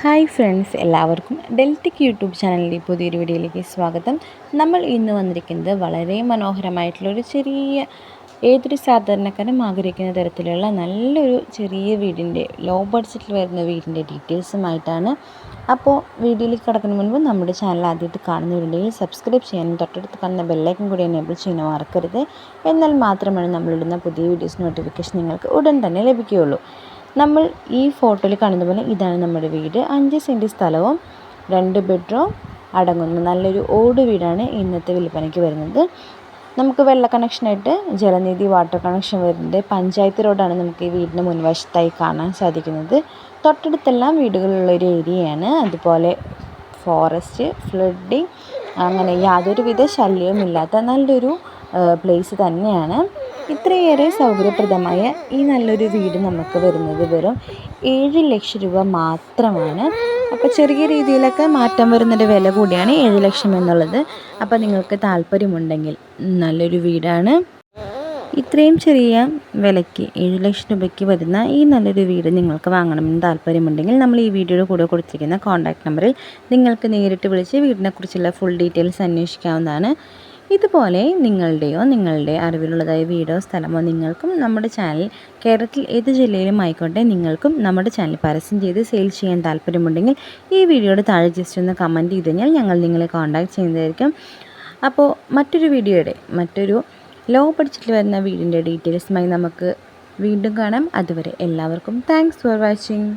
Hi friends എല്ലാവർക്കും ഡെൽറ്റിക് YouTube ചാനലിന്റെ പുതിയൊരു വീഡിയോയിലേക്ക് സ്വാഗതം. നമ്മൾ ഇന്ന് വന്നിരിക്കുന്നത് വളരെ മനോഹരമായിട്ടുള്ളൊരു ചെറിയ ഏതൊരു സാധാരണക്കാരും ആഗ്രഹിക്കുന്ന തരത്തിലുള്ള നല്ലൊരു ചെറിയ വീടിന്റെ ലോ ബഡ്ജറ്റിൽ വരുന്ന വീടിന്റെ ഡീറ്റെയിൽസുമായിട്ടാണ്. അപ്പോൾ വീഡിയോയിലേക്ക് കിടക്കുന്ന മുൻപ് നമ്മുടെ ചാനൽ ആദ്യമായിട്ട് കാണുന്നവരുണ്ടെങ്കിൽ സബ്സ്ക്രൈബ് ചെയ്യാനും തൊട്ടടുത്ത് കാണുന്ന ബെല്ലൈക്കൻ കൂടി എനേബിൾ ചെയ്യാൻ മറക്കരുത്. എന്നാൽ മാത്രമാണ് നമ്മളിടുന്ന പുതിയ വീഡിയോസ് നോട്ടിഫിക്കേഷൻ നിങ്ങൾക്ക് ഉടൻ തന്നെ ലഭിക്കുകയുള്ളൂ. നമ്മൾ ഈ ഫോട്ടോയിൽ കാണുന്ന പോലെ ഇതാണ് നമ്മുടെ വീട്. അഞ്ച് സെന്റ് സ്ഥലവും രണ്ട് ബെഡ്റൂം അടങ്ങുന്ന നല്ലൊരു ഓട് വീടാണ് ഇന്നത്തെ വിൽപ്പനയ്ക്ക് വരുന്നത്. നമുക്ക് വെള്ള കണക്ഷനായിട്ട് ജലനിധി വാട്ടർ കണക്ഷൻ വരുന്നുണ്ട് പഞ്ചായത്ത് റോഡാണ് നമുക്ക് ഈ വീടിന് മുൻവശത്തായി കാണാൻ സാധിക്കുന്നത്. തൊട്ടടുത്തെല്ലാം വീടുകളുള്ള ഒരു ഏരിയയാണ് അതുപോലെ ഫോറസ്റ്റ് ഫ്ലഡിങ് അങ്ങനെ യാതൊരുവിധ ശല്യവും ഇല്ലാത്ത നല്ലൊരു പ്ലേസ് തന്നെയാണ്. ഇത്രയേറെ സൗകര്യപ്രദമായ ഈ നല്ലൊരു വീട് നമുക്ക് വരുന്നത് വെറും ഏഴ് ലക്ഷം രൂപ മാത്രമാണ്. അപ്പോൾ ചെറിയ രീതിയിലൊക്കെ മാറ്റം വരുന്നൊരു വില കൂടിയാണ് ഏഴ് ലക്ഷം എന്നുള്ളത്. അപ്പോൾ നിങ്ങൾക്ക് താല്പര്യമുണ്ടെങ്കിൽ നല്ലൊരു വീടാണ്. ഇത്രയും ചെറിയ വിലയ്ക്ക് ഏഴ് ലക്ഷം രൂപയ്ക്ക് വരുന്ന ഈ നല്ലൊരു വീട് നിങ്ങൾക്ക് വാങ്ങണമെന്ന് താല്പര്യമുണ്ടെങ്കിൽ നമ്മൾ ഈ വീഡിയോയുടെ കൂടെ കൊടുത്തിരിക്കുന്ന കോൺടാക്ട് നമ്പറിൽ നിങ്ങൾക്ക് നേരിട്ട് വിളിച്ച് വീടിനെക്കുറിച്ചുള്ള ഫുൾ ഡീറ്റെയിൽസ് അന്വേഷിക്കാവുന്നതാണ്. ഇതുപോലെ നിങ്ങളുടെയോ നിങ്ങളുടെ അറിവിലുള്ളതായ വീടോ സ്ഥലമോ നിങ്ങൾക്കും നമ്മുടെ ചാനൽ കേരളത്തിൽ ഏത് ജില്ലയിലും ആയിക്കോട്ടെ നിങ്ങൾക്കും നമ്മുടെ ചാനൽ പരസ്യം ചെയ്ത് സെയിൽ ചെയ്യാൻ താല്പര്യമുണ്ടെങ്കിൽ ഈ വീഡിയോയുടെ താഴെ ജസ്റ്റ് ഒന്ന് കമന്റ് ചെയ്ത് കഴിഞ്ഞാൽ ഞങ്ങൾ നിങ്ങളെ കോൺടാക്ട് ചെയ്യുന്നതായിരിക്കും. അപ്പോൾ മറ്റൊരു വീഡിയോയുടെ മറ്റൊരു ലോ പഠിച്ചിട്ട് വരുന്ന വീടിന്റെ ഡീറ്റെയിൽസുമായി നമുക്ക് വീണ്ടും കാണാം. അതുവരെ എല്ലാവർക്കും താങ്ക്സ് ഫോർ വാച്ചിങ്